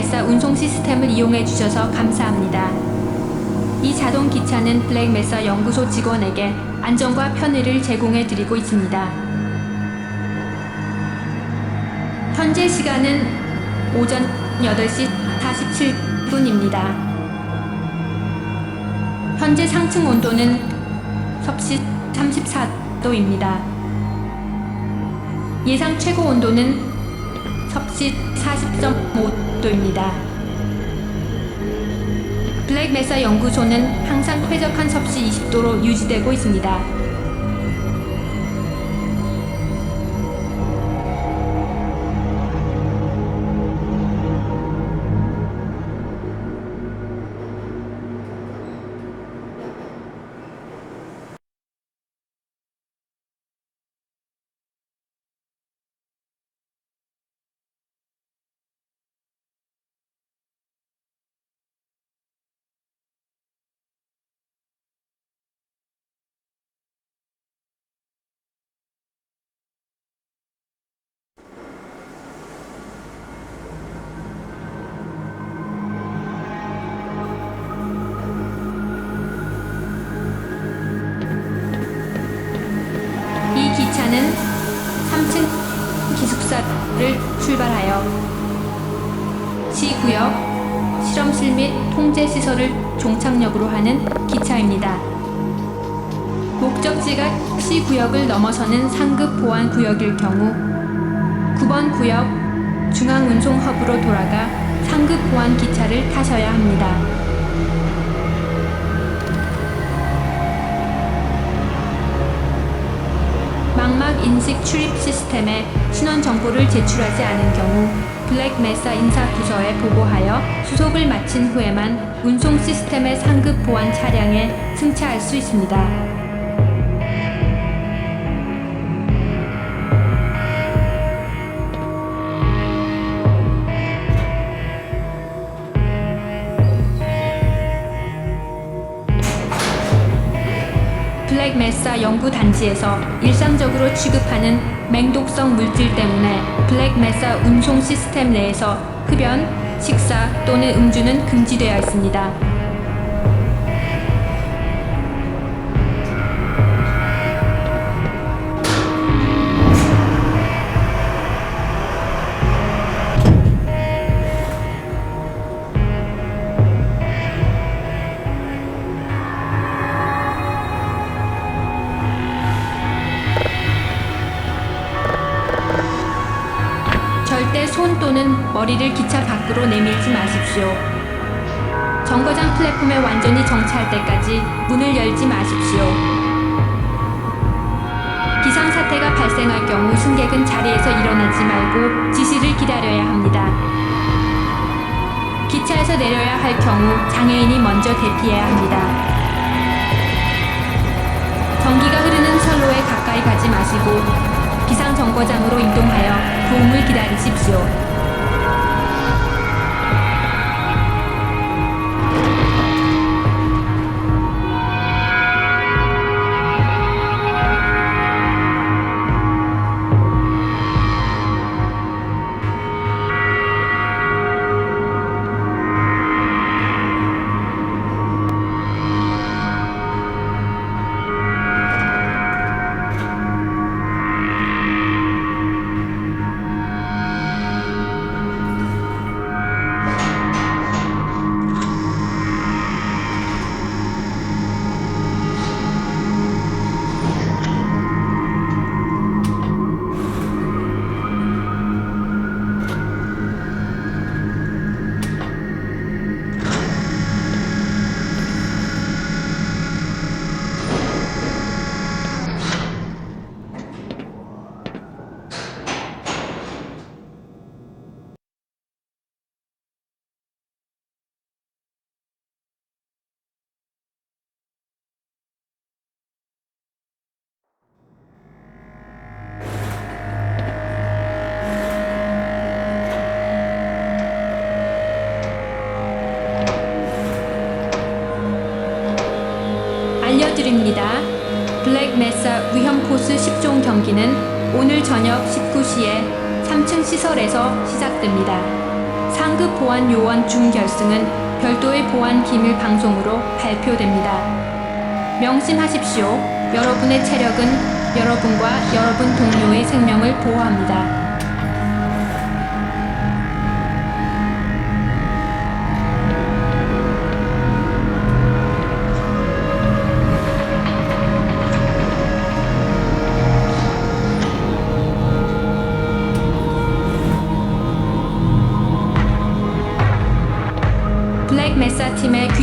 메사 운송 시스템을 이용해 주셔서 감사합니다. 이 자동 기차는 블랙 메사 연구소 직원에게 안전과 편의를 제공해 드리고 있습니다. 현재 시간은 오전 8시 47분입니다. 현재 상층 온도는 섭씨 34도입니다. 예상 최고 온도는 섭씨 40.5도입니다. 블랙 메사 연구소는 항상 쾌적한 섭씨 20도로 유지되고 있습니다. 기숙사를 출발하여 시구역, 실험실 및 통제 시설을 종착역으로 하는 기차입니다. 목적지가 시구역을 넘어서는 상급 보안 구역일 경우 9번 구역 중앙운송 허브로 돌아가 상급 보안 기차를 타셔야 합니다. 망막 인식 출입 시스템에 신원 정보를 제출하지 않은 경우 블랙 메사 인사 부서에 보고하여 수속을 마친 후에만 운송 시스템의 상급 보안 차량에 승차할 수 있습니다. 블랙 메사 연구 단지에서 일상적으로 취급하는 맹독성 물질 때문에 블랙 메사 운송 시스템 내에서 흡연, 식사 또는 음주는 금지되어 있습니다. 머리를 기차 밖으로 내밀지 마십시오. 정거장 플랫폼에 완전히 정차할 때까지 문을 열지 마십시오. 비상사태가 발생할 경우 승객은 자리에서 일어나지 말고 지시를 기다려야 합니다. 기차에서 내려야 할 경우 장애인이 먼저 대피해야 합니다. 전기가 흐르는 선로에 가까이 가지 마시고 비상 정거장으로 이동하여 도움을 기다리십시오. 블랙 메사 위험 코스 10종 경기는 오늘 저녁 19시에 3층 시설에서 시작됩니다. 상급 보안 요원 준결승은 별도의 보안 기밀 방송으로 발표됩니다. 명심하십시오. 여러분의 체력은 여러분과 여러분 동료의 생명을 보호합니다.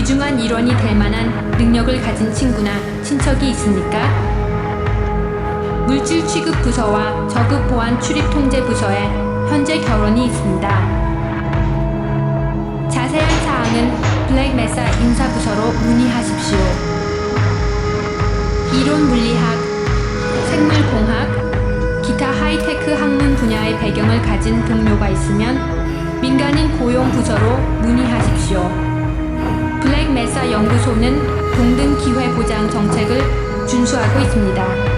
귀중한 일원이 될 만한 능력을 가진 친구나 친척이 있습니까? 물질 취급 부서와 저급 보안 출입 통제 부서에 현재 결혼이 있습니다. 자세한 사항은 블랙 메사 인사부서로 문의하십시오. 이론 물리학, 생물공학, 기타 하이테크 학문 분야의 배경을 가진 동료가 있으면 민간인 고용 부서로 문의하십시오. 메사 연구소는 동등 기회 보장 정책을 준수하고 있습니다.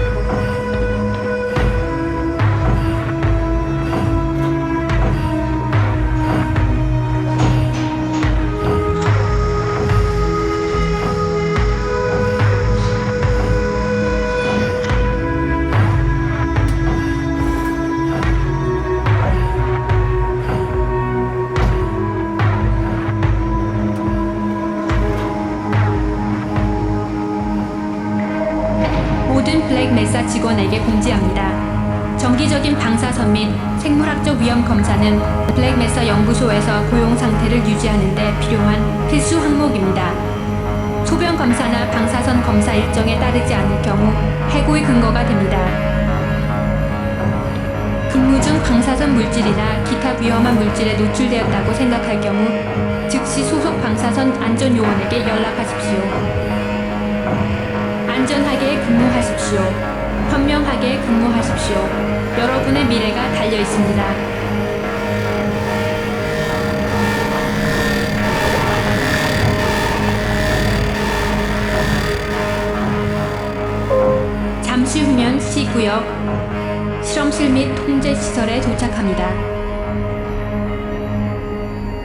메사 직원에게 공지합니다. 정기적인 방사선 및 생물학적 위험 검사는 블랙 메사 연구소에서 고용 상태를 유지하는 데 필요한 필수 항목입니다. 소변 검사나 방사선 검사 일정에 따르지 않을 경우 해고의 근거가 됩니다. 근무 중 방사선 물질이나 기타 위험한 물질에 노출되었다고 생각할 경우 즉시 소속 방사선 안전요원에게 연락하십시오. 안전하게 근무하십시오. 현명하게 근무하십시오. 여러분의 미래가 달려 있습니다. 잠시 후면 C구역 실험실 및 통제 시설에 도착합니다.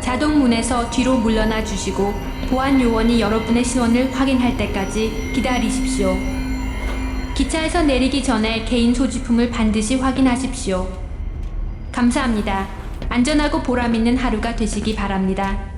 자동 문에서 뒤로 물러나 주시고 보안 요원이 여러분의 신원을 확인할 때까지 기다리십시오. 기차에서 내리기 전에 개인 소지품을 반드시 확인하십시오. 감사합니다. 안전하고 보람 있는 하루가 되시기 바랍니다.